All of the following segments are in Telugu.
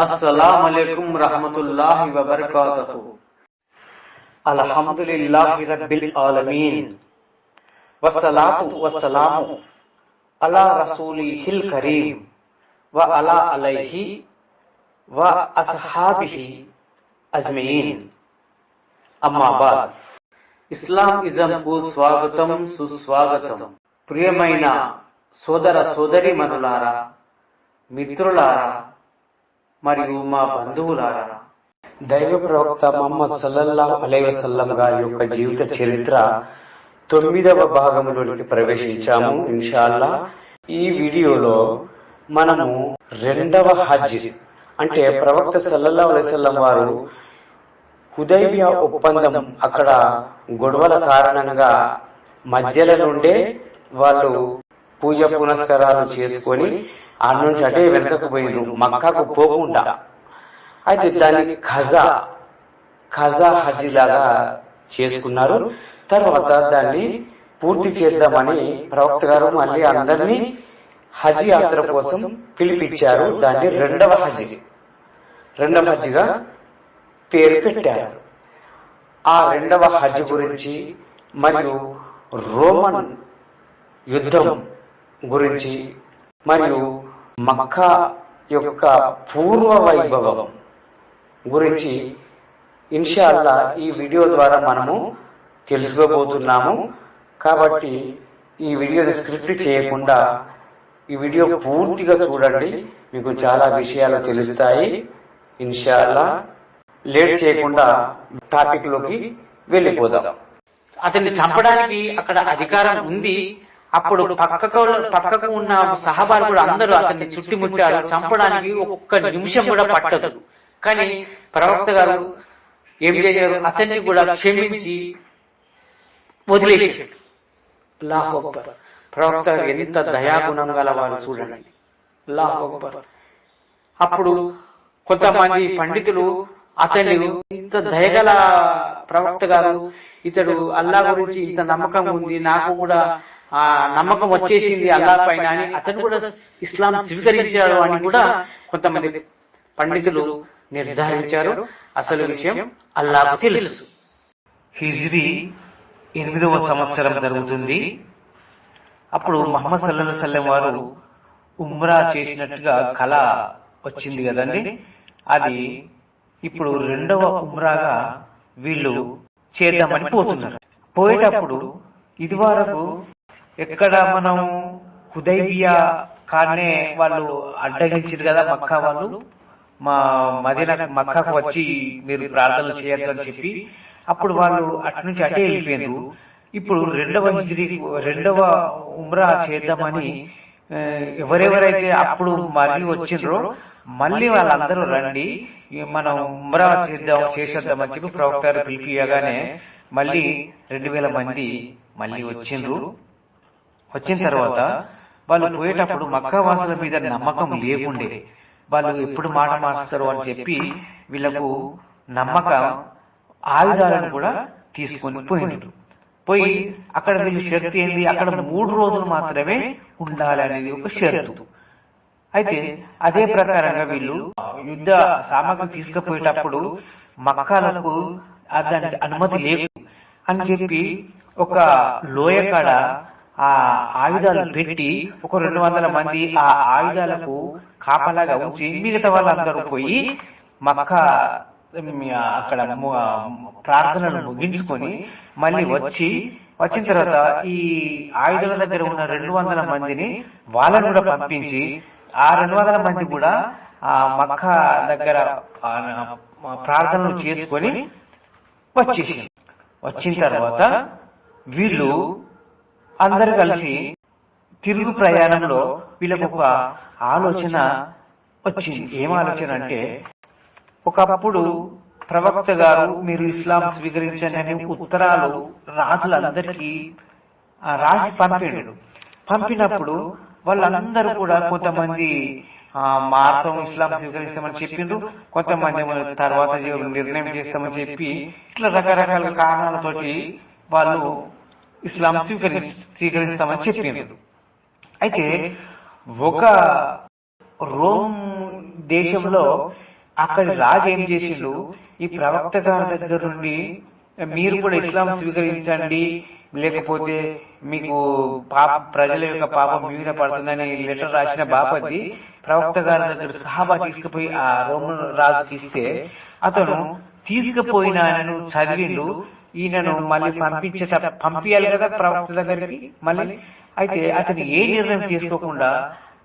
السلام عليكم ورحمة الله وبركاته الحمد لله رب العالمين والصلاة والسلام على رسوله الكريم وعلى عليه وأصحابه أجمعين అమ్మా బాద్ ఇస్లాం ఇజంకు స్వాగతం సుస్వాగతం ప్రియమైన సోదర సోదరి మనులారా మిత్రులారా మరియు మా బంధువులారా దైవ ప్రవక్త మహమ్మద్ సల్లల్లాహు అలైహి వసల్లం గారి యొక్క జీవిత చరిత్ర తొమ్మిదవ భాగంలోనికి ప్రవేశించాము ఇన్షాల్లా. ఈ వీడియోలో మనము రెండవ హజ్ అంటే ప్రవక్త సల్లల్లాహు అలైహి వసల్లం వారు హుదైబియా ఒప్పందం అక్కడ గొడవల కారణంగా మధ్యలో నుండే వాళ్ళు పూజ పునస్కారాలు చేసుకొని ఆ నుంచి అటే వెనకకు పోయిండ్రు మక్కాకు పోకుండా. అయితే దాన్ని ఖజా ఖజా హజీలాగా చేసుకున్నారు. తర్వాత దాన్ని పూర్తి చేద్దామని ప్రవక్త గారు మళ్ళీ అందరినీ హజ్ యాత్ర కోసం పిలిపించారు. దాన్ని రెండవ హజ్ రెండవ హజ్గా పేరు పెట్టారు. ఆ రెండవ హజ్ గురించి మరియు రోమన్ యుద్ధం గురించి మరియు మక్కా యొక్క పూర్వ వైభవం గురించి ఇన్షాల్లా ఈ వీడియో ద్వారా మనము తెలుసుకోబోతున్నాము. కాబట్టి ఈ వీడియోని స్క్రిప్ట్ చేయకుండా ఈ వీడియో పూర్తిగా చూడండి. మీకు చాలా విషయాలు తెలుస్తాయి. ఇన్షాల్లా లేట్ చేయకుండా టాపిక్లోకి వెళ్ళిపోదాం. అతన్ని చంపడానికి అక్కడ అధికారం ఉంది. అప్పుడు పక్కకు పక్కకు ఉన్న సహబాలు కూడా అందరూ అతన్ని చుట్టుముట్టారు చంపడానికి ఒక్క నిమిషం కూడా పట్టదు. కానీ ప్రవక్త గారు ఏం చేశారు? అతన్ని కూడా క్షమించి వదిలేసాడు అక్బర్. ప్రవక్త గారు ఎంత దయాగుణం గల వారు చూడండి. అప్పుడు కొంతమంది పండితులు అతన్ని ఇంత దయగల ప్రవక్త గారు ఇతడు అల్లా గురించి ఇంత నమ్మకం ఉంది నాకు కూడా ఆ నమ్మకం వచ్చేసింది అల్లా పైన అని అతను కూడా ఇస్లాం స్వీకరించాడు అని కూడా కొంతమంది పండితులు నిర్ధారించారు. అసలు విషయం అల్లాకు తెలుసు. హిజ్రీ ఎనిమిదవ సంవత్సరం జరుగుతుంది. అప్పుడు మహమ్మద్ సల్లా సల్లం వారు ఉమ్రా చేసినట్టుగా కళ వచ్చింది కదండి. అది ఇప్పుడు రెండవ ఉమ్రాగా వీళ్ళు చేద్దామని పోతున్నారు. పోయేటప్పుడు ఇది వరకు ఎక్కడ మనం హుదైబియా కానే వాళ్ళు అడ్డగించారు కదా మక్కా వాళ్ళు? మా మదీనా మక్కాకు వచ్చి మీరు ప్రార్థనలు చేయొద్దు అని చెప్పి అప్పుడు వాళ్ళు అటు నుంచి అటే వెళ్ళిపోయారు ఇప్పుడు రెండవ హిజ్రీ రెండవ ఉమ్రా చేద్దామని ఎవరెవరైతే అప్పుడు మళ్ళీ వచ్చిండ్రో మళ్ళీ వాళ్ళందరూ రండి మనం ఉమ్రా చేద్దాం చేసేద్దామని చెప్పి ప్రవక్త గారు పిలిపియగానే మళ్ళీ రెండు వేల మంది మళ్ళీ వచ్చిండ్రు వచ్చిన తర్వాత వాళ్ళు పోయేటప్పుడు మక్కా వాసుల మీద నమ్మకం లేకుండే వాళ్ళు ఎప్పుడు మాట మార్చుతారు అని చెప్పి వీళ్ళకు నమ్మకం ఆయుధాలను కూడా తీసుకొని పోయినారు పోయి అక్కడ వీళ్ళు షరతు ఏంది? అక్కడ మూడు రోజులు మాత్రమే ఉండాలి అనేది ఒక షరతు. అయితే అదే ప్రకారంగా వీళ్ళు యుద్ధ సామాగ్రి తీసుకుపోయేటప్పుడు మక్కాలకు దానికి అనుమతి లేదు అని చెప్పి ఒక లోయ కాడ ఆ ఆయుధాలు పెట్టి ఒక రెండు వందల మంది ఆ ఆయుధాలకు కాపలాగా ఉంచి మిగతా వాళ్ళందరూ పోయి మక్క అక్కడ ప్రార్థనలు ముగించుకొని మళ్ళీ వచ్చి వచ్చిన తర్వాత ఈ ఆయుధాల దగ్గర ఉన్న రెండు వందల మందిని వాళ్ళని కూడా పంపించి ఆ రెండు వందల మంది కూడా ఆ మక్క దగ్గర ప్రార్థనలు చేసుకొని వచ్చేసి వచ్చిన తర్వాత వీళ్ళు అందరు కలిసి తిరుగు ప్రయాణంలో వీళ్ళకు ఒక ఆలోచన వచ్చింది. ఏం ఆలోచన అంటే ఒకప్పుడు ప్రవక్త గారు మీరు ఇస్లాం స్వీకరించండి ఉత్తరాలు రాజులందరికీ రాసి పంపాడు. పంపినప్పుడు వాళ్ళందరూ కూడా కొంతమంది ఆ, ఇస్లాం స్వీకరిస్తామని చెప్పిండ్రు. కొంతమంది తర్వాత నిర్ణయం చేస్తామని చెప్పి ఇట్లా రకరకాల కారణాలతోటి వాళ్ళు ఇస్లాం స్వీకరి స్వీకరిస్తామని చెప్పిండ్రు. అయితే ఒక రోమ్ దేశంలో అక్కడి రాజు ఏం చేసిండు? ఈ ప్రవక్త గారి దగ్గర నుండి మీరు కూడా ఇస్లాం స్వీకరించండి. లేకపోతే మీకు పాప ప్రజల యొక్క పాపం మీద పడుతుందని లెటర్ రాసిన బాపతి ప్రవక్త గారి దగ్గర సహాబా తీసుకుపోయి ఆ రోమన్ రాజుకి ఇస్తే అతను తీసుకుపోయిన చదివిండు. ఈయనను మళ్ళీ పంపించేట పంపించాలి కదా ప్రవక్త దగ్గరికి? మళ్ళీ? అయితే అతను ఏ నిర్ణయం తీసుకోకుండా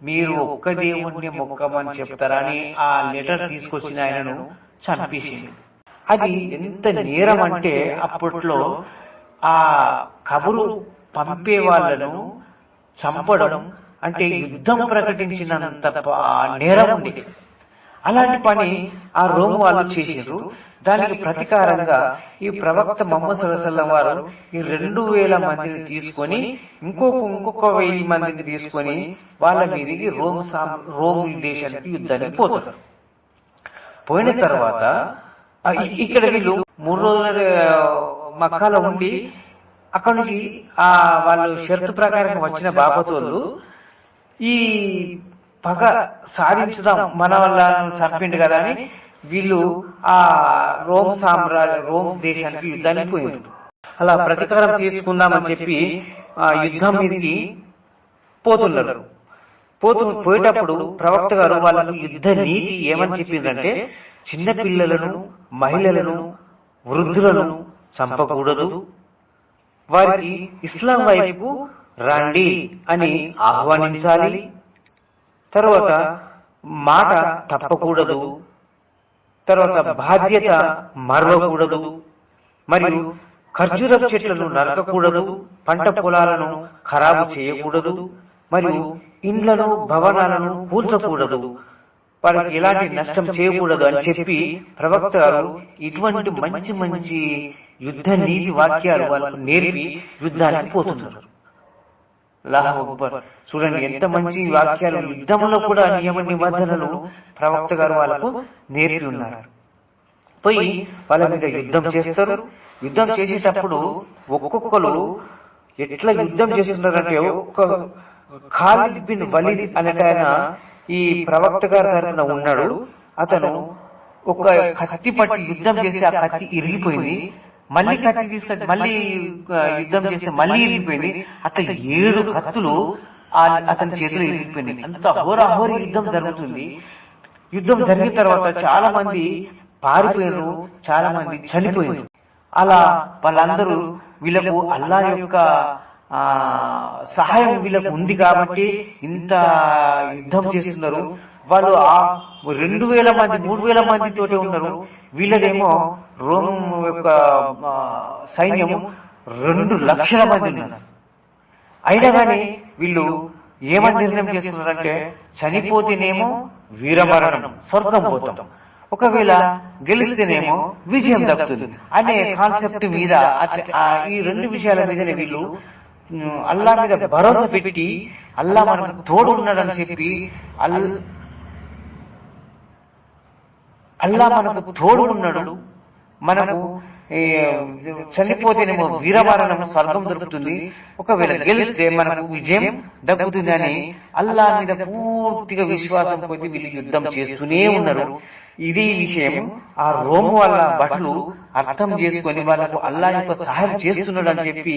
మీరు ఒక్క దేవుణ్ణి మొక్కమని చెప్తారా అని ఆ లెటర్ తీసుకొచ్చిన ఆయనను చంపేసింది అది ఎంత నేరం అంటే అప్పట్లో ఆ కబురు పంపే వాళ్ళను చంపడం అంటే యుద్ధం ప్రకటించినంత నేరం ఉండేది. అలాంటి పని ఆ రోము వాళ్ళు చేసిండ్రు. దానికి ప్రతీకారంగా ఈ ప్రవక్త మొహమ్మద్ సల్లాహం వారు ఈ రెండు వేల మందిని తీసుకొని ఇంకొక ఇంకొక వెయ్యి మందిని తీసుకొని వాళ్ళ మీదకి రోమ్ సామ్ రోమ్ దేశానికి యుద్ధానికి పోతారు. పోయిన తర్వాత ఇక్కడ వీళ్ళు మూడు రోజుల మక్కాలో ఉండి అక్కడ నుంచి ఆ వాళ్ళు షరతు ప్రకారం వచ్చిన బాపతోళ్ళు ఈ పగ సాధించుదాం మన వల్ల చంపిండు కదా అని వీళ్ళు ఆ రోమ్ సామ్రాజ్య రోమ్ దేశానికి యుద్ధానికి పోయింది అలా ప్రతీకారం తీసుకుందామని చెప్పి ఆ యుద్ధం మీదకి పోతున్నారు. పోతు పోయేటప్పుడు ప్రవక్త గారు వాళ్ళకు యుద్ధ నీతి ఏమని చెప్పిందంటే చిన్న పిల్లలను మహిళలను వృద్ధులను చంపకూడదు. వారికి ఇస్లాం వైపు రండి అని ఆహ్వానించాలి. తర్వాత మాట తప్పకూడదు. తర్వాత బాధ్యత మరవకూడదు. మరియు ఖర్జూర చెట్లను నరకకూడదు. పంట పొలాలను ఖరాబు చేయకూడదు. మరియు ఇండ్లను భవనాలను కూల్చకూడదు. వారికి ఎలాంటి నష్టం చేయకూడదు అని చెప్పి ప్రవక్త గారు ఇటువంటి మంచి మంచి యుద్ధ నీతి వాక్యాలు వాళ్ళకు నేర్పి యుద్ధానికి పోతున్నారు. అల్లాహు అక్బర్. చూడండి ఎంత మంచి వాక్యాలు యుద్ధంలో కూడా నియమ నిబంధనలు ప్రవక్త గారు వాళ్ళకు నేర్పి ఉన్నారు. పోయి వాళ్ళ మీద యుద్ధం చేస్తారు. యుద్ధం చేసేటప్పుడు ఒక్కొక్కరు ఎట్లా యుద్ధం చేస్తున్నారంటే ఒక్క ఖాలిద్ బిన్ వలీద్ అనేట ఆయన ఈ ప్రవక్త గారి తరఫున ఉన్నాడు. అతను ఒక కత్తి పట్టి యుద్ధం చేసి ఆ కత్తి ఇరిగిపోయింది. మళ్ళీ కత్తి తీసుకొని మళ్ళీ యుద్ధం చేస్తే మళ్ళీ ఇరిగిపోయింది అట్లా ఏడు కత్తులు అతని చేతిలో ఇరిగిపోయింది అంత హోరాహోరి యుద్ధం జరుగుతుంది. యుద్ధం జరిగిన తర్వాత చాలా మంది పారిపోయారు. చాలా మంది చనిపోయారు. అలా వాళ్ళందరూ వీళ్ళకు అల్లా యొక్క ఆ సహాయం వీళ్ళకు ఉంది కాబట్టి ఇంత యుద్ధం చేస్తున్నారు. వాళ్ళు ఆ రెండు వేల మంది మూడు వేల మంది తోటే ఉన్నారు. వీళ్ళదేమో రోమ్ యొక్క సైన్యము రెండు లక్షల మంది ఉన్నారు. అయినా కానీ వీళ్ళు ఏమని నిర్ణయం చేసుకున్నారంటే చనిపోతేనేమో వీరమరణం స్వర్గం పోతాం. ఒకవేళ గెలిస్తేనేమో విజయం దక్కుతుంది. అనే కాన్సెప్ట్ మీద ఈ రెండు విషయాల మీదనే వీళ్ళు అల్లా మీద భరోసా పెట్టి అల్లా మనకు తోడు ఉన్నాడని చెప్పి అల్ అల్లా మనకు తోడు ఉన్నాడు. మనకు ఏ, చనిపోతేనేమో వీరమరణం స్వర్గం దొరుకుతుంది. ఒకవేళ గెలిస్తే మనకు విజయం దక్కుతుంది అని అల్లా మీద పూర్తిగా విశ్వాసం కొద్ది వీళ్ళు యుద్ధం చేస్తూనే ఉన్నారు. ఇది విషయం ఆ రోము వాళ్ళ భటులు అర్థం చేసుకొని వాళ్ళకు అల్లా యొక్క సహాయం చేస్తున్నాడు అని చెప్పి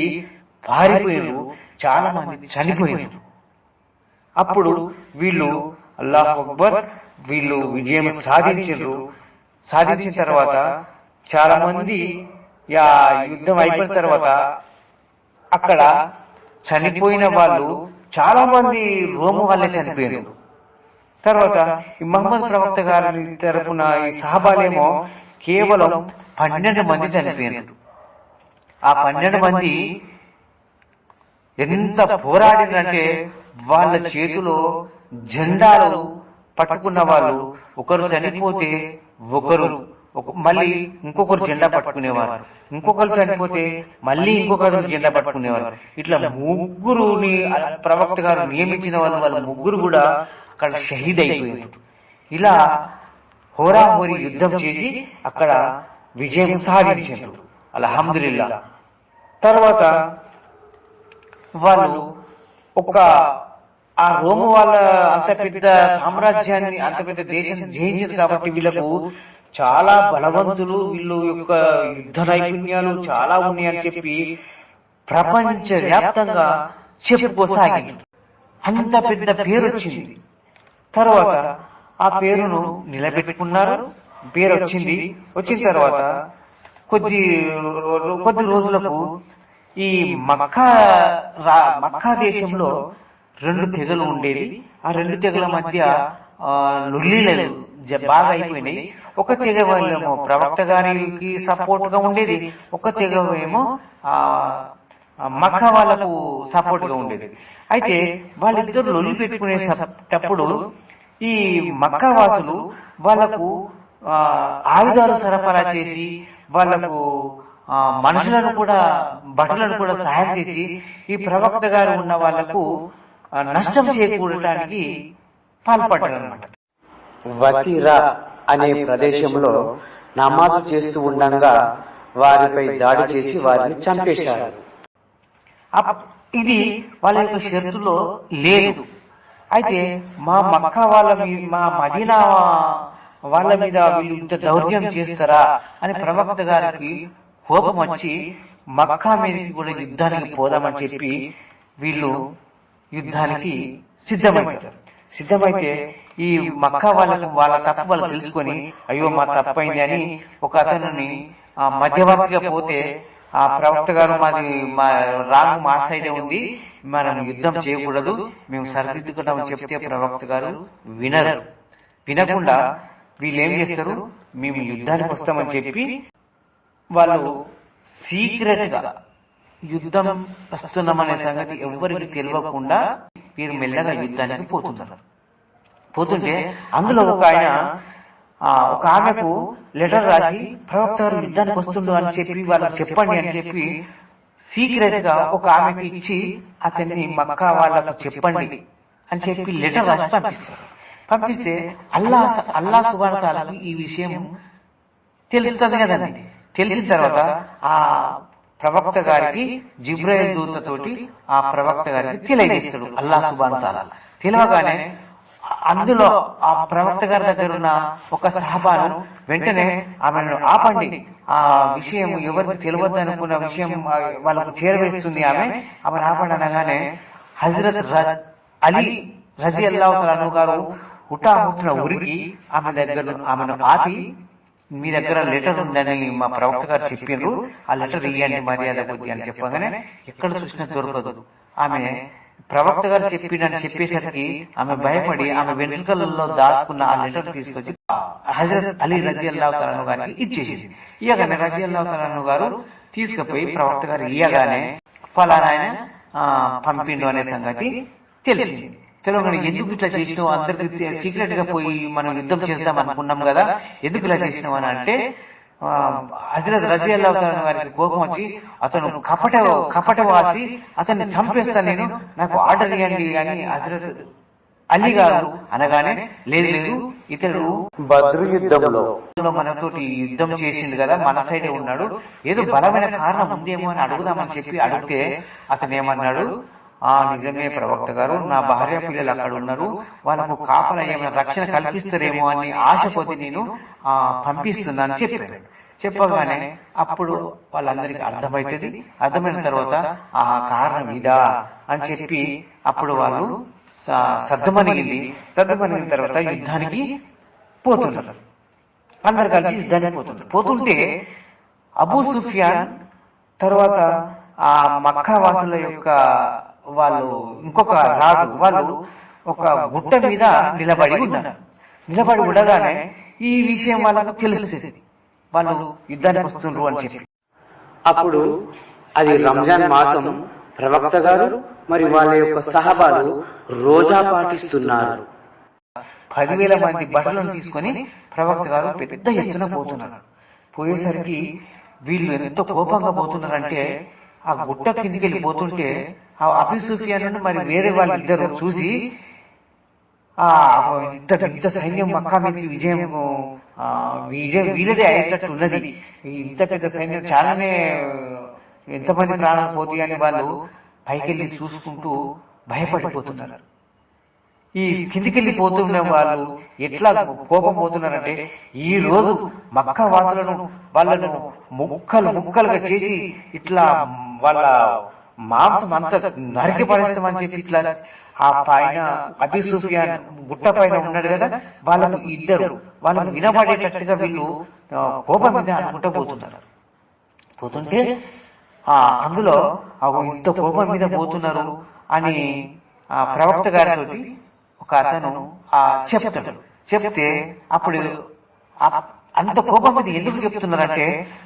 పారిపోయారు చాలా మంది చనిపోయారు అప్పుడు వీళ్ళు అల్లాహ్ అక్బర్ వీళ్ళు విజయం సాధించారు సాధించిన తర్వాత చాలా మంది యా యుద్ధం అయిపోయిన తర్వాత అక్కడ చనిపోయిన వాళ్ళు చాలా మంది రోము వల్లే చనిపోయారు తర్వాత ఈ మహమ్మద్ ప్రవక్త గారి తరపున ఈ సహబాలేమో కేవలం పన్నెండు మంది చనిపోయారు ఆ పన్నెండు మంది ఎంత పోరాడిందంటే వాళ్ళ చేతిలో జెండాలు పట్టుకున్న వాళ్ళు ఒకరు చనిపోతే ఒకరు మళ్ళీ ఇంకొకరు జెండా పట్టుకునేవారు. ఇంకొకరు చనిపోతే మళ్ళీ ఇంకొకరు జెండా పట్టుకునేవారు. ఇట్లా ముగ్గురుని ప్రవక్త గారు నియమించిన వాళ్ళు వాళ్ళ ముగ్గురు కూడా అక్కడ షహీద్ అయిపోయారు. ఇలా హోరాహోరీ యుద్ధం చేసి అక్కడ విజయం సాధించారు. అల్హమ్దులిల్లా. తర్వాత వాళ్ళు ఒక ఆ రోము వాళ్ళ అంత పెద్ద సామ్రాజ్యాన్ని అంత పెద్ద దేశం జయించింది కాబట్టి వీళ్ళకు చాలా బలవంతులు వీళ్ళు యొక్క యుద్ధ నైపుణ్యాలు చాలా ఉన్నాయని చెప్పి ప్రపంచ వ్యాప్తంగా చెప్పుకోసాగింది. అంత పెద్ద పేరు వచ్చింది. తర్వాత ఆ పేరును నిలబెట్టుకున్నారు. పేరు వచ్చింది. వచ్చిన తర్వాత కొద్ది కొద్ది రోజులకు ఈ మక్కా రా- మక్కా దేశంలో రెండు తెగలు ఉండేవి. ఆ రెండు తెగల మధ్య ఆ, జ- బాగా అయిపోయినాయి. ఒక తెగ వాళ్ళేమో ప్రవక్త గారికి సపోర్ట్గా ఉండేది ఒక తెగ ఏమో మక్కా వాళ్ళకు సపోర్ట్గా ఉండేది. అయితే వాళ్ళిద్దరు లొల్లి పెట్టుకునేటప్పుడు ఈ మక్కా వాసులు వాళ్ళకు ఆ, ఆయుధాలు సరఫరా చేసి వాళ్ళకు ఆ, మనుషులను కూడా భటులను కూడా సహాయం చేసి ఈ ప్రవక్త గారు ఉన్న వాళ్ళకు నష్టం చేకూడటానికి పాల్పడ్డారు అనమాట వతీరా అనే ప్రదేశంలో నమాజు చేస్తూ ఉండగా వారిపై దాడి చేసి వారిని చంపేశారు. ఇది వాళ్ళ యొక్క షరతులో లేదు. అయితే మా మక్కా వాళ్ళ మీద మా మదీనా వాళ్ళ మీద వీళ్ళు ఇంత దౌర్జన్యం చేస్తారా అని ప్రవక్త గారికి కోపం వచ్చి మక్కా మీదకి కూడా యుద్ధానికి పోదామని చెప్పి వీళ్ళు యుద్ధానికి సిద్ధమవుతారు. సిద్ధమైతే ఈ మక్కా వాళ్ళకు వాళ్ళ తప్పు వాళ్ళు తెలుసుకొని అయ్యో మా తప్పైంది అని ఒక అతనిని ఆ, మధ్యవర్తిగా పోతే ఆ ప్రవక్త గారు మాది మా రాంగ్ మా సైడే ఉంది మనం యుద్ధం చేయకూడదు మేము సరిదిద్దుకుంటామని చెప్తే ప్రవక్త గారు వినరు. వినకుండా వీళ్ళు ఏం చేస్తారు? మేము యుద్ధానికి వస్తామని చెప్పి వాళ్ళు సీక్రెట్గా యుద్ధం వస్తున్నామనే సంగతి ఎవ్వరికి తెలియకుండా వీరు మెల్లగా యుద్ధానికి పోతున్నారు. పోతుంటే అందులో ఒక ఆయన ఒక ఆమెకు లెటర్ రాసి ప్రవక్త గారు యుద్ధానికి వస్తుండు అని చెప్పి వాళ్ళకి చెప్పండి అని చెప్పి సీక్రెట్గా ఒక ఆమెకు ఇచ్చి అతన్ని మక్కా వాళ్ళకు చెప్పండి అని చెప్పి లెటర్ రాసి పంపిస్తారు. పంపిస్తే అల్లా అల్లా సుబానతాలకు ఈ విషయం తెలుస్తుంది కదండి. తెలిసిన తర్వాత ఆ ప్రవక్త గారికి జిబ్రాయిల్ దూతతోటి ఆ ప్రవక్త గారికి తెలియజేస్తాడు అల్లా సుబాన్ తెలియగానే అందులో ఆ ప్రవక్త గారి దగ్గర ఉన్న ఒక సహబాను వెంటనే ఆమెను ఆపండి. ఆ విషయం ఎవరికి తెలియదు అనుకున్న విషయం వాళ్ళకు చేరవేస్తుంది ఆమె. ఆమెను ఆపండి అనగానే హజరత్ అలీ రజీ అల్లాహు గారు హుటాహుట్టిన ఉరికి ఆమె దగ్గర ఆమెను ఆపి మీ దగ్గర లెటర్ ఉందని మా ప్రవక్త గారు చెప్పిండ్రు ఆ లెటర్ ఇయ్యండి మర్యాద కొద్ది అని చెప్పగానే ఎక్కడ చూసినా దొరకదు. ఆమె ప్రవక్త గారు చెప్పిండని చెప్పేసరికి ఆమె భయపడి ఆమె వెంట్రుకలలో దాచుకున్న ఆ లెటర్ తీసుకొచ్చి హజరత్ అలీ రజీ అల్లాహు గారికి ఇచ్చేసింది. ఇయ్యగానే రజీ అల్లాహు గారు తీసుకుపోయి ప్రవక్త గారు ఇయ్యగానే ఫలానా ఆయన ఆ, పంపిండు అనే సంగతి తెలిసింది. తెలియగానే ఎందుకు ఇట్లా చేసినావు? అందరికి సీక్రెట్గా పోయి మనం యుద్ధం చేద్దాం అనుకున్నాం కదా? ఎందుకు ఇలా చేసినావు అని అంటే హజరత్ రజీ అల్లాహ్ గారికి కోపం వచ్చి అతను కపట కపటవాసి అతన్ని చంపేస్తా నేను నాకు ఆర్డర్ ఇవ్వండి అని హజరత్ అలీ గారు అనగానే లేదు లేదు ఇతడు బద్రు యుద్ధంలో లో మనతోటి యుద్ధం చేసిండు కదా మన సైడే ఉన్నాడు. ఏదో బలమైన కారణం ఉందేమో అని అడుగుదామని చెప్పి అడిగితే అతను ఏమన్నాడు? ఆ నిజమే ప్రవక్త గారు నా భార్య పిల్లలు అక్కడ ఉన్నారు వాళ్ళకు కాపల ఏమైనా రక్షణ కల్పిస్తారేమో అని ఆశ నేను ఆ పంపిస్తున్నాను చెప్పాను చెప్పగానే అప్పుడు వాళ్ళందరికీ అర్థమవుతుంది. అర్థమైన తర్వాత ఆ కారణం ఇదా? అని చెప్పి అప్పుడు వాళ్ళు సర్దమనిగింది సర్దమనిగిన తర్వాత యుద్ధానికి పోతున్నారు అందరు కలిసి యుద్ధానికి పోతున్నారు పోతుంటే అబూ సుఫియాన్ తర్వాత ఆ మక్కా వాసుల యొక్క వాళ్ళు ఇంకొక రాజు వాళ్ళు ఒక గుట్ట మీద నిలబడి ఉన్నారు. నిలబడి ఉండగానే ఈ విషయం వాళ్ళకు తెలుస్తుంది. వాళ్ళు యుద్ధానికి వస్తుండ్రు అని చెప్పి. అప్పుడు అది రంజాన్ మాసం ప్రవక్త గారు మరి వాళ్ళ యొక్క సహబాలు రోజా పాటిస్తున్నారు. పదివేల మంది బట్టలను తీసుకొని ప్రవక్త గారు పెద్ద ఎత్తున పోతున్నారు. పోయేసరికి వీళ్ళు ఎంతో కోపంగా పోతున్నారంటే ఆ గుట్ట కిందికి వెళ్ళి పోతుంటే ఆ అబీ సుఫియాన్ మరి వేరే వాళ్ళిద్దరు చూసి ఆ ఇంత ఇంత సైన్యం మక్కా మీద విజయం విజయం వీళ్ళదే అయ్యేటట్టు ఉన్నది ఇంత పెద్ద సైన్యం చాలానే ఎంతమంది ప్రాణాలు పోతాయి అని వాళ్ళు పైకెళ్ళి చూసుకుంటూ భయపడిపోతున్నారు. ఈ కిందికెళ్ళి పోతున్న వాళ్ళు ఎట్లా కోపం పోతున్నారంటే ఈ రోజు మక్క వాసులను వాళ్ళను ముక్కలు ముక్కలుగా చేసి ఇట్లా వాళ్ళ మాంసం అంతా నరికి పడేస్తామని చెప్పి ఇట్లా ఆ పైన అబీ సుఫియాన్ గుట్ట పైన ఉన్నాడు కదా వాళ్ళను ఇద్దరు వాళ్ళను వినబడేటట్టుగా వీళ్ళు కోపం మీద అనుకుంటూ పోతున్నారు. పోతుంటే ఆ అందులో ఇంత కోపం మీద పోతున్నారు అని ఆ ప్రవక్త గారితో ఒక అతను చెప్తాడు. చెప్తే అప్పుడు అంత కోపం మీద ఎందుకు చెప్తున్నారంటే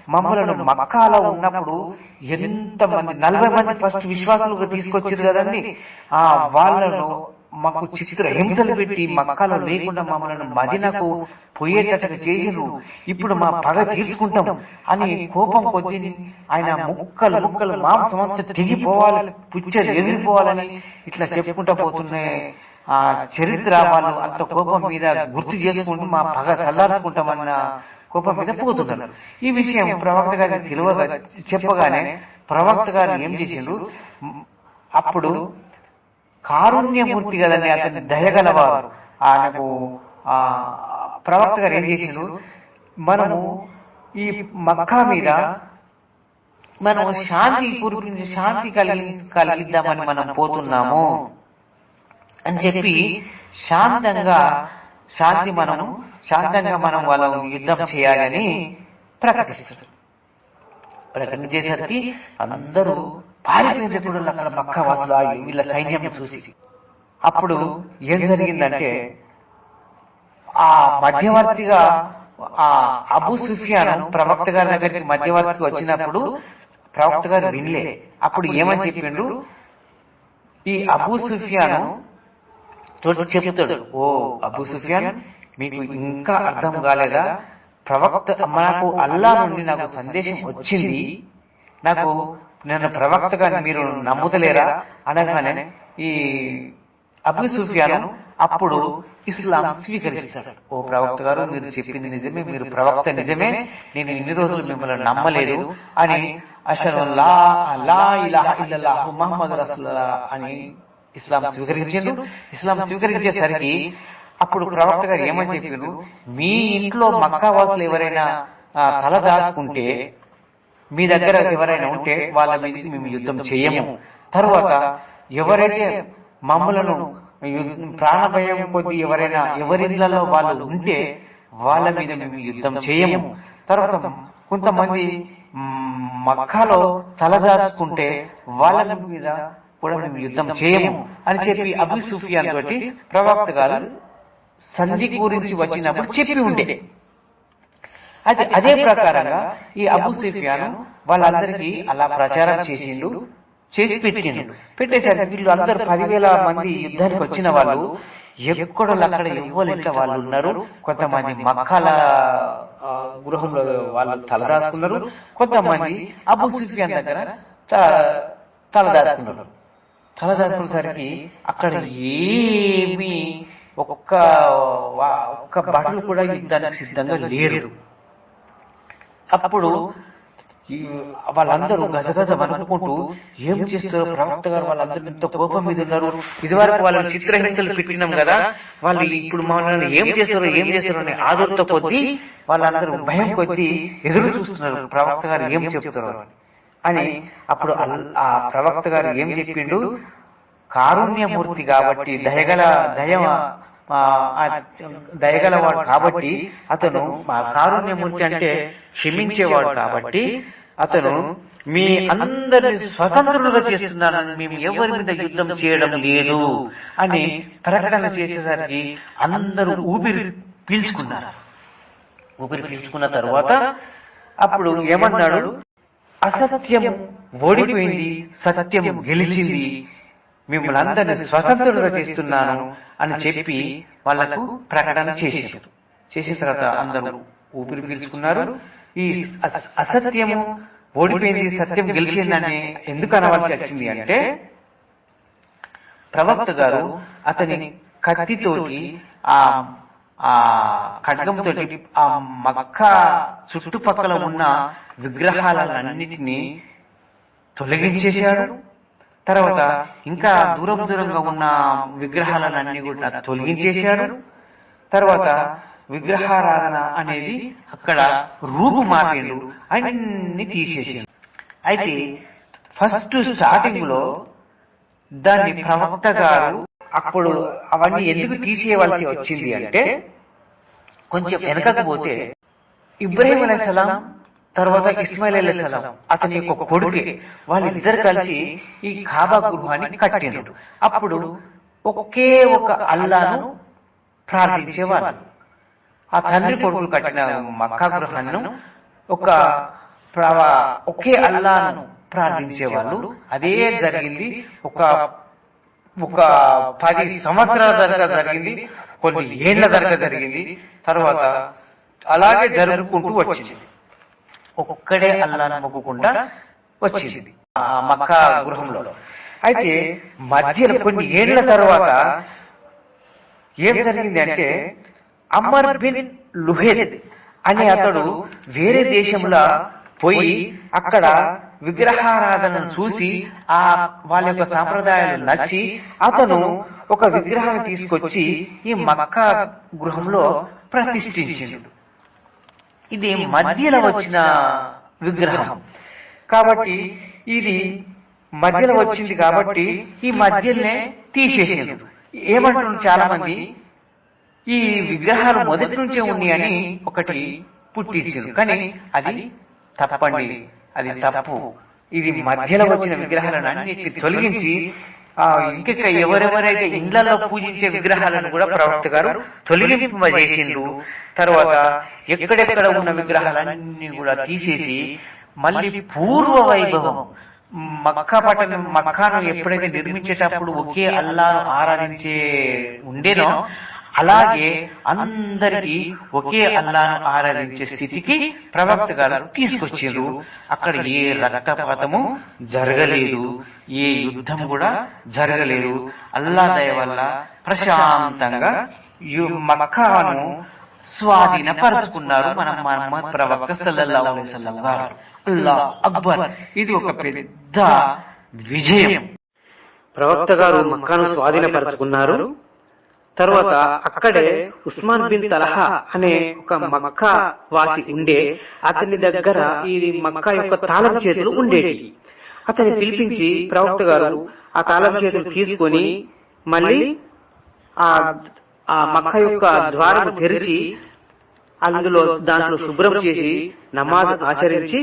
మమ్మల్ని మక్కాలో ఉన్నప్పుడు ఎంత మంది నలభై మంది ఫస్ట్ విశ్వాసాలుగా తీసుకొచ్చారు కదండి. ఆ వాళ్ళను మాకు చిత్ర హింసలు పెట్టి మక్కాలో లేకుండా మమ్మల్ని మదినకు పోయేటట్టుగా చేసిరు ఇప్పుడు మా పగ తీర్చుకుంటాం అని కోపం కొద్ది ఆయన ముక్కలు ముక్కలు మాంసం అంతా తిరిగిపోవాలి పుచ్చలు ఎదిరిపోవాలని ఇట్లా చెప్పుకుంటా పోతున్నాయి ఆ చరిత్ర వాళ్ళు అంత కోపం మీద గుర్తు చేసుకుంటూ మా పగ చల్లార్చుకుంటామన్న కోపం మీద పోతున్నారు. ఈ విషయం ప్రవక్త గారికి తెలియగా చెప్పగానే ప్రవక్త గారు ఏం చేసిండ్రు? అప్పుడు కారుణ్యమూర్తి కదండి అతని దయగలవారు ఆయనకు ఆ ప్రవక్త గారు ఏం చేసిండ్రు? మనము ఈ మక్కా మీద మనం శాంతి గురించి శాంతి కలిగి కలిగిద్దామని మనం పోతున్నాము. అని చెప్పి శాంతంగా శాంతి మనము శాంతంగా మనం వాళ్ళ యుద్ధం చేయాలని ప్రకటిస్తుంది ప్రకటన చేసరికి అందరూ పారిపోయిన కూడా అక్కడ మక్క వాసులు ఆగి వీళ్ళ సైన్యం చూసి. అప్పుడు ఏం జరిగిందంటే ఆ మధ్యవర్తిగా ఆ అబు సుఫియాన్ ప్రవక్త గారి దగ్గరికి మధ్యవర్తికి వచ్చినప్పుడు ప్రవక్త గారు వినలే. అప్పుడు ఏమని చెప్పిండు ఈ అబూ సుఫియాను తోటి చెప్తాడు. ఓ అబు సుఫియాన్ మీకు ఇంకా అర్థం కాలేదా? ప్రవక్త నాకు అల్లా నుండి నాకు సందేశం వచ్చింది. నాకు నేను ప్రవక్తగా మీరు నమ్ముతలేరా? అనగానే ఈ అబు సుఫియాను అప్పుడు ఇస్లాం స్వీకరిస్తాడు. ఓ ప్రవక్త గారు మీరు చెప్పింది నిజమే మీరు ప్రవక్త నిజమే నేను ఇన్ని రోజులు మిమ్మల్ని నమ్మలేదు అని అసలు లా లా ఇలాహ ఇల్లల్లాహు మహమ్మద్ రసూలుల్లాహ్ అని ఇస్లాం స్వీకరించారు ఇస్లాం స్వీకరించేసరికి అప్పుడు ప్రవక్త గారు ఏమని చెప్పారు? మీ ఇంట్లో మక్కా వాసులు ఎవరైనా తల దాచుకుంటే మీ దగ్గర ఎవరైనా ఉంటే వాళ్ళ మీద మేము యుద్ధం చేయము. తర్వాత ఎవరైతే మమ్మలను ప్రాణభయం కొద్ది ఎవరైనా ఎవరిళ్ళలో వాళ్ళు ఉంటే వాళ్ళ మీద మేము యుద్ధం చేయము. తర్వాత కొంతమంది మక్కాలో తలదాచుకుంటే వాళ్ళ మీద కూడా మేము యుద్ధం చేయము అని చెప్పి అబు సుఫియాన్ తోటి ప్రవక్త గారు సంధి గురించి వచ్చినప్పుడు చెప్పి ఉండే. అయితే అదే ప్రకారంగా ఈ అబూ సుఫియాన్ వాళ్ళందరికీ అలా ప్రచారం చేసిండు చేసి పెట్టిండు. పెట్టేసరికి వీళ్ళు అందరు పదివేల మంది యుద్ధానికి వచ్చిన వాళ్ళు ఎక్కడ అక్కడ ఇంట్లో వాళ్ళు ఉన్నారు. కొంతమంది మక్కాల గృహంలో వాళ్ళు తలదాచుకున్నారు కొంతమంది అబూ సుఫియాన్ దగ్గర త- తలదాచుకున్నారు తలదాచుకునేసరికి అక్కడ ఏమి ఒక్క ఒక్క బట్టలు కూడా యుద్ధానికి సిద్ధంగా లేరు. అప్పుడు వాళ్ళందరూ గజగజ అనుకుంటూ ఏం చేస్తారు? ప్రవక్త గారు వాళ్ళందరూ ఇంత కోపం మీద ఉన్నారు ఇదివరకు వాళ్ళని చిత్రహింసలు పెట్టినాం కదా వాళ్ళు ఇప్పుడు మనల్ని ఏం చేస్తారు ఏం చేస్తారు అనే ఆదుర్త కొద్దీ వాళ్ళందరూ భయం కొద్దీ ఎదురు చూస్తున్నారు. ప్రవక్త గారు ఏం చెప్తారు అని. అని అప్పుడు ఆ ప్రవక్త గారు ఏం చెప్పిండు? కారుణ్యమూర్తి కాబట్టి దయగల దయ దయగలవాడు కాబట్టి అతను కారుణ్యమూర్తి అంటే క్షమించేవాడు కాబట్టి అతను మీ అందరిని స్వతంత్రులుగా చేస్తున్నానని మేము ఎవరి మీద యుద్ధం చేయడం లేదు అని ప్రకటన చేసేసరికి అందరూ ఊపిరి పీల్చుకున్నారు. ఊపిరి పీల్చుకున్న తర్వాత అప్పుడు ఏమన్నాడు? అసత్యం ఓడిపోయింది సత్యం గెలిచింది. మిమ్మల్ని అందరిని స్వతంత్రులుగా చేస్తున్నాను అని చెప్పి వాళ్ళకు ప్రకటన చేశారు. చేసిన తర్వాత అందరూ ఊపిరి పీల్చుకున్నారు. ఈ అసత్యము ఓడిపోయింది సత్యం గెలిచిందని ఎందుకు అనవలసి వచ్చింది అంటే ప్రవక్త గారు అతని కత్తితోటి ఆ ఆ ఖడ్గంతో ఆ మక్క చుట్టుపక్కల ఉన్న విగ్రహాలన్నిటినీ తొలగించేశాడు. తర్వాత ఇంకా దూరం దూరంగా ఉన్న విగ్రహాలన్నీ కూడా తొలగించేశారు తర్వాత విగ్రహారాధన అనేది అక్కడ రూపు మార్పిండు అన్ని తీసేసారు అయితే ఫస్ట్ స్టార్టింగ్లో దాన్ని ప్రవక్త గారు అప్పుడు అవన్నీ ఎందుకు తీసేయవలసి వచ్చింది అంటే కొంచెం వెనకకు పోతే ఇబ్రాహిం అలైహిస్సలాం తర్వాత ఇస్మాయిల్ అలైహిస్సలాం అతని యొక్క కొడుకే వాళ్ళిద్దరు కలిసి ఈ కాబా గృహాన్ని కట్టినారు అప్పుడు ఒకే ఒక అల్లాను ప్రార్థించేవాళ్ళు. ఆ తండ్రి కొడుకులు కట్టిన మక్కా గృహాన్ని ఒక ఒకే అల్లాను ప్రార్థించేవాళ్ళు. అదే జరిగింది ఒక ఒక పది సంవత్సరాల దాకా జరిగింది కొన్ని ఏళ్ళ దాకా జరిగింది. తర్వాత అలాగే జరుపుకుంటూ వచ్చింది. ఒక్కడే అల్లాను మొక్కుకుండా వచ్చింది ఆ మక్కా గృహంలో. అయితే మధ్యలో కొన్ని ఏళ్ళ తర్వాత ఏం జరిగింది అంటే అమర్ బిన్ లుహేద్ అనే అతడు వేరే దేశంలో పోయి అక్కడ విగ్రహారాధనను చూసి ఆ వాళ్ళ యొక్క సాంప్రదాయాలు నచ్చి అతను ఒక విగ్రహాన్ని తీసుకొచ్చి ఈ మక్క గృహంలో ప్రతిష్ఠించిండు. ఇది మధ్యలో వచ్చిన విగ్రహం. కాబట్టి ఇది మధ్యలో వచ్చింది కాబట్టి ఈ మధ్యనే తీసేసిండు ఏమంటున్నారు చాలా మంది ఈ విగ్రహాలు మొదటి నుంచే ఉన్నాయని ఒకటి పుట్టించారు. కానీ అది తప్పండి. అది తప్పు. ఇది మధ్యలో వచ్చిన విగ్రహాలను అన్నిటిని తొలగించి ఆ ఇంకొక ఎవరెవరైతే ఇండ్లలో పూజించే విగ్రహాలను కూడా ప్రవక్త గారు తొలగింపజేసిండ్రు తర్వాత ఎక్కడెక్కడ ఉన్న విగ్రహాలన్నీ కూడా తీసేసి మళ్ళీ పూర్వ వైభవం. మక్కా పట్టణం మక్కాను ఎప్పుడైతే నిర్మించేటప్పుడు ఒకే అల్లాను ఆరాధించే ఉండేనో అలాగే అందరికీ ఒకే అల్లాను ఆరాధించే స్థితికి ప్రవక్త గారు తీసుకొచ్చారు. అక్కడ ఏ రక్తపాతము జరగలేదు. ఏ యుద్ధం కూడా జరగలేదు. అల్లా దయ వల్ల ప్రశాంతంగా మక్కాను స్వాధీనపరుచుకున్నారు మన మహమ్మద్ ప్రవక్త గారు. అల్లాహ్ అక్బర్. ఇది ఒక పెద్ద విజయం. ప్రవక్త గారు మక్కాను స్వాధీనపరుచుకున్నారు. తర్వాత అక్కడే ఉస్మాన్ బిన్ తలహా అనే ఒక మక్కా వాసి ఉండే అతని దగ్గర ఈ మక్కా యొక్క తాళం చేతులు ఉండేవి. అతన్ని పిలిపించి ప్రవక్త గారు ఆ తాళం చేతులు తీసుకొని మళ్ళీ ఆ ఆ మక్క యొక్క ద్వారం తెరిచి అందులో దాంట్లో శుభ్రం చేసి నమాజ్ ఆచరించి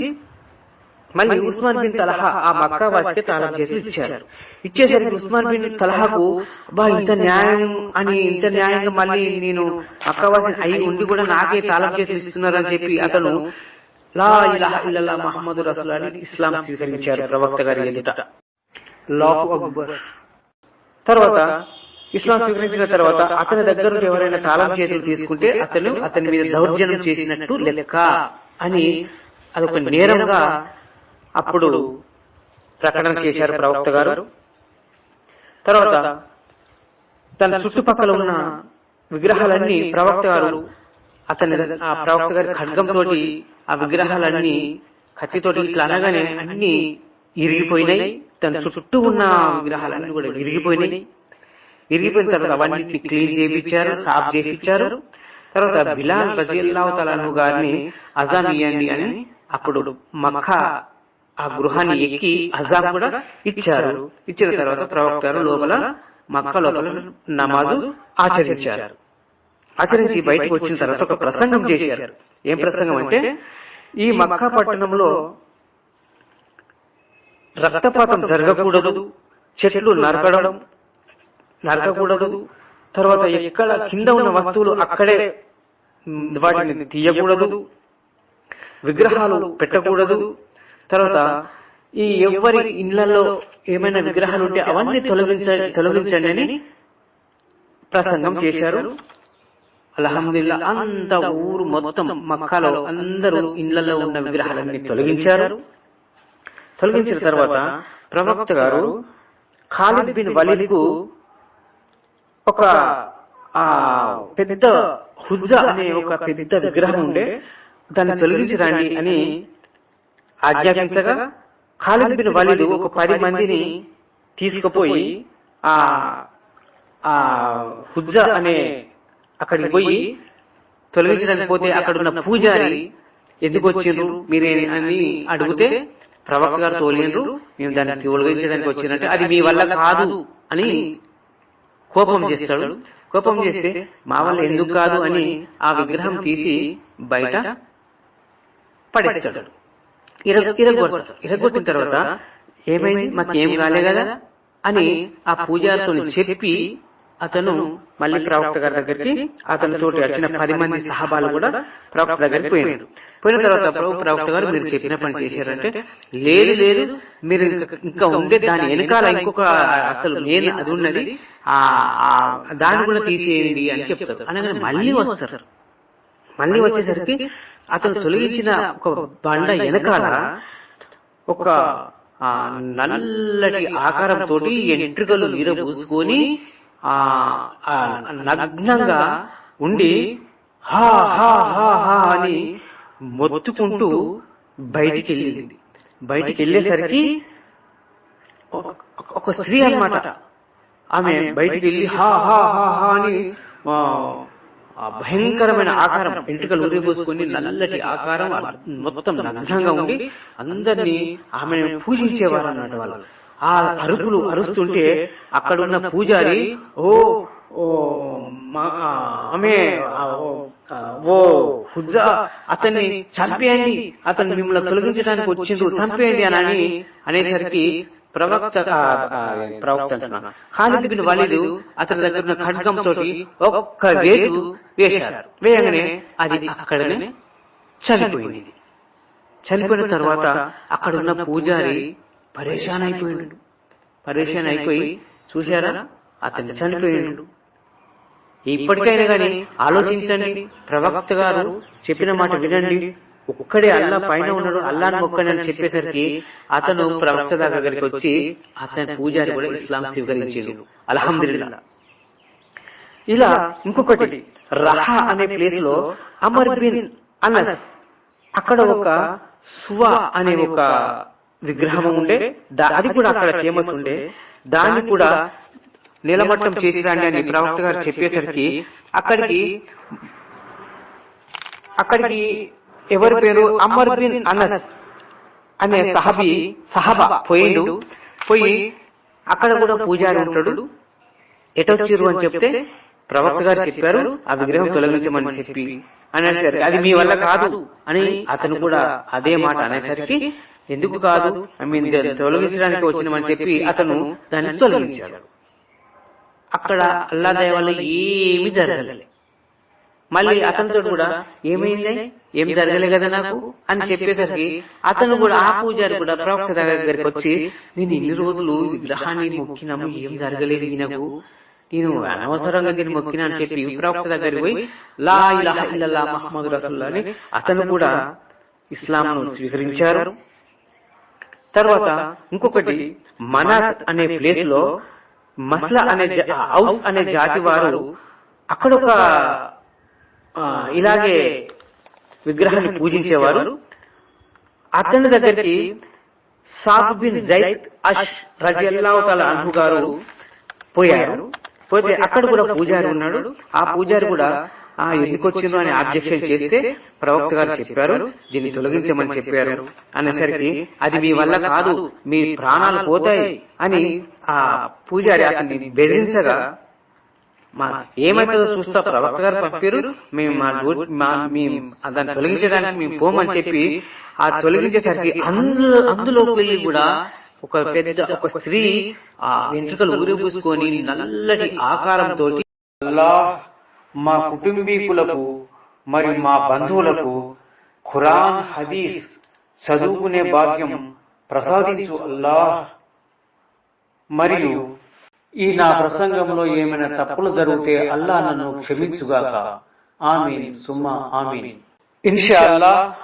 మళ్ళీ ఉస్మాన్ బిన్ తలహా ఆ మక్కా వాసికి తాళం చేతులు ఇచ్చారు. ఇచ్చేసరికి ఉస్మాన్ బిన్ తలహాకు బా ఇంత న్యాయం అని ఇంత న్యాయంగా మళ్ళీ నేను మక్కా వాసి అయి ఉండి కూడా నాకే తాళం చేతులు ఇస్తున్నారని చెప్పి అతను లా ఇలాహ ఇల్లల్లా మహమ్మదు రసూల్ అని ఇస్లాం స్వీకరించారు ప్రవక్త గారి ఎదుట. అక్బర్. తర్వాత ఇస్లాం స్వీకరించిన తర్వాత అతని దగ్గర ఎవరైనా తాళం చేతులు తీసుకుంటే అతను అతని మీద దౌర్జన్యం చేసినట్టు లెక్క. అని అదొక నేరంగా అప్పుడు ప్రకటన చేశారు ప్రవక్త గారు. తర్వాత తన చుట్టుపక్కల ఉన్న విగ్రహాలన్నీ ప్రవక్త గారు అతని ఆ ప్రవక్త గారి ఖడ్గంతో ఆ విగ్రహాలన్నీ కత్తితోటి ఇట్లా అనగానే అన్ని ఇరిగిపోయినాయి. తన చుట్టూ ఉన్న విగ్రహాలన్నీ కూడా విరిగిపోయినాయి విరిగిపోయిన తర్వాత అవన్నిటిని క్లీన్ చేయించారు సాఫ్ చేయించారు తర్వాత బిలాల్ రజిల్లాహు తలాను గారిని అజాన్ ఇయ్యండి అని అప్పుడు మక్కా ఆ గృహాన్ని ఎక్కి అజాం కూడా ఇచ్చారు. ఇచ్చిన తర్వాత ప్రవక్త లోపల మక్క లోపల నమాజు ఆచరించారు. ఆచరించి బయటకు వచ్చిన తర్వాత ఒక ప్రసంగం చేశారు. ఏం ప్రసంగం అంటే ఈ మక్కా పట్టణంలో రక్తపాతం జరగకూడదు చెట్లు నరకడం నరకకూడదు తర్వాత ఎక్కడ కింద ఉన్న వస్తువులు అక్కడే వాటిని తీయకూడదు విగ్రహాలు పెట్టకూడదు తర్వాత ఈ ఎవరి ఇళ్ళలో ఏమైనా విగ్రహాలు ఉంటే అవన్నీ తొలగించ తొలగించండి అని ప్రసంగం చేశారు. అల్హమ్దుల్లా అంత ఊరు మొత్తం మక్కాలో అందరూ ఇళ్ళలో ఉన్న విగ్రహాలన్నీ తొలగించారు. తొలగించిన తర్వాత ప్రవక్త గారు ఖాలిద్ బిన్ వలీద్కు ఒక ఆ పెద్ద హుజ్జా అనే ఒక పెద్ద విగ్రహం ఉండే. దాన్ని తొలగించరండి అని ఆజ్ఞాపించగా ఖాలిద్ బిన్ వలీద్ ఒక పది మందిని తీసుకుపోయి ఆ ఆ హుజ్జ అనే అక్కడికి పోయి తొలగించడానికి పోతే అక్కడ ఉన్న పూజారి ఎందుకు వచ్చిండ్రు? మీరే అని అడిగితే ప్రవక్త గారు తోలిండ్రు. మేము దాన్ని తొలగించడానికి వచ్చిందంటే అది మీ వల్ల కాదు అని కోపం చేస్తాడు. కోపం చేస్తే మా వల్ల ఎందుకు కాదు అని ఆ విగ్రహం తీసి బయట పడేస్తాడు. ఇరగ ఇరగొడతాడు ఇరగొట్టిన తర్వాత ఏమైంది? మాకేం కాలే కదా? అని ఆ పూజారితో చెప్పి అతను మళ్ళీ ప్రవక్త గారి దగ్గరికి అతని తోటి వచ్చిన పది మంది సహబాలు కూడా ప్రవక్త దగ్గరికి పోయినారు. పోయిన తర్వాత ప్రవక్త గారు మీరు చెప్పిన పని చేశారంటే లేదు లేదు మీరు ఇంకా- ఉండే దాని వెనకాల ఇంకొక అసలు నేను అది ఉన్నది. ఆ ఆ దాన్ని కూడా తీసేయండి అని చెప్తారు. అనగానే మళ్ళీ వస్తారు. మళ్ళీ వచ్చేసరికి అతను తొలగించిన ఒక బండ వెనకాల ఒక ఆ, నల్లటి ఆకారంతో ఎంట్రుకలు విరబూసుకొని ఆ ఆ, నగ్నంగా ఉండి హా హా హా హా అని మొత్తుకుంటూ బయటికి వెళ్ళింది. బయటికి వెళ్ళేసరికి ఒక- స్త్రీ అన్నమాట. ఆమె బయటికి వెళ్ళి హా హా హా హా అని ఆ, భయంకరమైన ఆకారం ఎంట్రుకలు ఉరిపోసుకొని నల్లటి ఆకారం మొత్తం నగ్నంగా ఉండి అందరినీ ఆమెను పూజించేవారు అన్నమాట వాళ్ళు. ఆ అరుపులు అరుస్తుంటే అక్కడున్న పూజారి ఓ ఓ ఆమె ఓ, హుజ్జా అతన్ని చంపేయండి. అతన్ని మిమ్మల్ని తొలగించడానికి వచ్చిండ్రు. చంపేయండి అని అనేసరికి ప్రవక్త ప్రవక్త అంటున్నా ఖాలిద్ బిన్ వలీదు. అతని దగ్గర ఉన్న ఖడ్గం తోటి ఒక్క వేటు వేశారు. వేయగానే అది అక్కడనే చనిపోయింది. చనిపోయిన తర్వాత అక్కడ ఉన్న పూజారి పరేషాన్ అయిపోయాడు పరేషాన్ అయిపోయి చూశారా? అతన్ని చనిపోయాడు. ఇప్పటికైనా కానీ ఆలోచించండి. ప్రవక్త గారు చెప్పిన మాట వినండి. ఒక్కడే అల్లా పైన ఉన్నాడు అల్లాని మొక్కని అని చెప్పేసరికి అతను ప్రవక్త దగ్గరికి వచ్చి అతని పూజారి కూడా ఇస్లాం స్వీకరించాడు. అల్హమ్దుల్లా ఇలా ఇంకొకటి రహా అనే ప్లేస్లో అమర్ బిన్ అనస్ అక్కడ ఒక సువ అనే ఒక విగ్రహం ఉండే. అది కూడా అక్కడ ఫేమస్ ఉండే. దాన్ని కూడా నిలమట్టం చేసి రండి అని ప్రవక్త గారు చెప్పేసరికి అక్కడికి అక్కడికి ఎవరి పేరు? అమర్ బిన్ అనస్ అనే సహబి సహబ పోయిండు. పోయి అక్కడ కూడా పూజారి ఉంటాడు. ఎటొచ్చిరు అని చెప్తే ప్రవక్త గారు చెప్పారు ఆ విగ్రహం తొలగించమని చెప్పి అనేసరికి అది మీ వల్ల కాదు అని అతను కూడా అదే మాట అనేసరికి ఎందుకు కాదు? ద- తొలగించడానికి వచ్చినామని చెప్పి అతను దాన్ని తొలగించాడు. అక్కడ అల్లా దయ వల్ల ఏమి జరగలే మళ్ళీ అతనితో కూడా ఏమైంది? ఏం జరగలే కదా నాకు అని చెప్పేసరికి అతను కూడా ఆ పూజారి కూడా ప్రవక్త దగ్గరికి వచ్చి నేను ఇన్ని రోజులు విగ్రహాన్ని మొక్కినాము ఏం జరగలేదు ఈయనకు నేను అనవసరంగా దీన్ని మొక్కినా అని చెప్పి ప్రవక్త దగ్గరికి పోయి లా ఇలాహ ఇల్లల్లా మహమ్మద్ రసూల్లా అని అతను కూడా ఇస్లాంను స్వీకరించారు. తర్వాత ఇంకొకటి మనాత్ అనే ప్లేస్లో మస్లా అనే ఔస్ అనే జాతి వారు అక్కడ ఒక ఇలాగే విగ్రహాన్ని పూజించేవారు. అతని దగ్గరికి సాబ్ బిన్ జైద్ అష్ రజియల్లాహు తాలా అన్హు గారు పోయారు. పోతే అక్కడ కూడా పూజారి ఉన్నాడు. ఆ పూజారి కూడా ఆ ఎందుకు వచ్చిందో అని ఆబ్జెక్షన్ చేస్తే ప్రవక్త గారు చెప్పారు. దీన్ని తొలగించమని చెప్పారు. అనేసరికి అది మీ వల్ల కాదు. మీ ప్రాణాలు పోతాయి అని ఆ పూజారి అతన్ని బెదిరించగా మా ఏమైతుందో చూస్తా ప్రవక్త గారు పంపారు. మేము మా మా మీ దాన్ని తొలగించడానికి మేము పోమని చెప్పి ఆ తొలగించేసరికి అందులో అందులోకి వెళ్ళి కూడా ఒక పెద్ద ఒక స్త్రీ ఆ వెంట్రుకలు ఊరిపూసుకొని నల్లటి ఆకారంతో అల్లా మా కుటుంబీకులకు మరియు మా బంధువులకు ఖురాన్ హదీస్ చదువుకునే భాగ్యం ప్రసాదించు అల్లాహ్. మరియు ఈ నా ప్రసంగంలో ఏమైనా తప్పులు జరిగితే అల్లా నన్ను క్షమించుగాక. ఆమీన్. సుమ్మా ఆమీన్. ఇన్షా అల్లా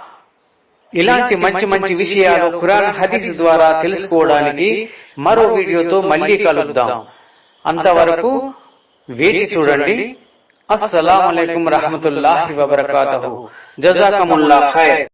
ఇలాంటి మంచి మంచి విషయాలు ఖురాన్ హదీస్ ద్వారా తెలుసుకోవడానికి మరో వీడియోతో మళ్ళీ కలుద్దాం. అంతవరకు వేచి చూడండి. అస్సలం అయికం రహమతుల్లాహి వబర్కాతహు. జజాకముల్లా ఖైర్.